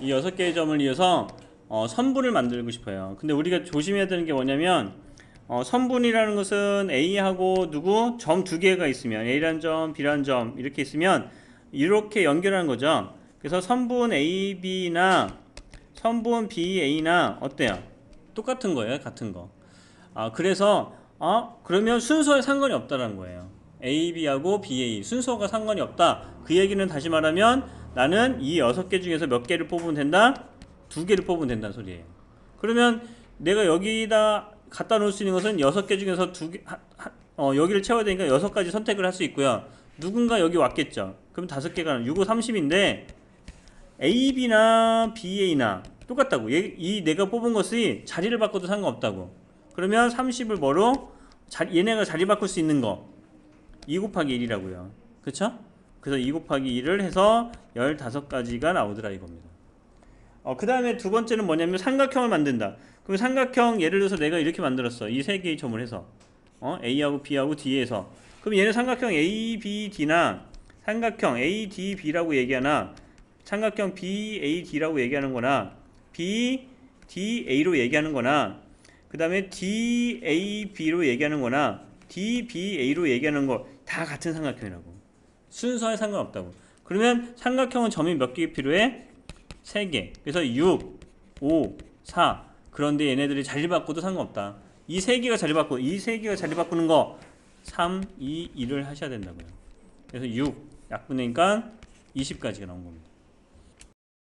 이 여섯 개의 점을 이어서 어, 선분을 만들고 싶어요. 근데 우리가 조심해야 되는 게 뭐냐면 어, 선분이라는 것은 A하고 누구 점 두 개가 있으면 A란 점, B란 점 이렇게 있으면 이렇게 연결하는 거죠. 그래서 선분 A, B나 선분 B, A나 어때요? 똑같은 거예요, 같은 거. 아 그래서 어 그러면 순서에 상관이 없다라는 거예요. A, B하고 B, A 순서가 상관이 없다. 그 얘기는 다시 말하면 나는 이 여섯 개 중에서 몇 개를 뽑으면 된다? 두 개를 뽑으면 된다는 소리예요. 그러면 내가 여기다 갖다 놓을 수 있는 것은 여섯 개 중에서 두 개, 하, 하, 어, 여기를 채워야 되니까 여섯 가지 선택을 할 수 있고요. 누군가 여기 왔겠죠. 그럼 다섯 개가 6, 5, 30인데 A, B나 B, A나 똑같다고. 얘, 이 내가 뽑은 것이 자리를 바꿔도 상관없다고. 그러면 30을 뭐로? 자, 얘네가 자리 바꿀 수 있는 거. 2 곱하기 1이라고요. 그쵸? 그래서 2 곱하기 1을 해서 15가지가 나오더라 이겁니다. 어, 그 다음에 두 번째는 뭐냐면 삼각형을 만든다. 그럼 삼각형 예를 들어서 내가 이렇게 만들었어. 이 세 개의 점을 해서. 어? A하고 B하고 D에서. 그럼 얘는 삼각형 A, B, D나 삼각형 A, D, B라고 얘기하나 삼각형 B, A, D라고 얘기하는 거나 B, D, A로 얘기하는 거나 그 다음에 D, A, B로 얘기하는 거나 D, B, A로 얘기하는 거 다 같은 삼각형이라고. 순서에 상관없다고. 그러면 삼각형은 점이 몇 개 필요해? 3개. 그래서 6, 5, 4. 그런데 얘네들이 자리 바꿔도 상관없다. 이세 개가 자리 바꾸, 이세 개가 자리 바꾸는 거 3, 2, 1을 하셔야 된다고요. 그래서 6 약분되니까 20까지가 나온 겁니다.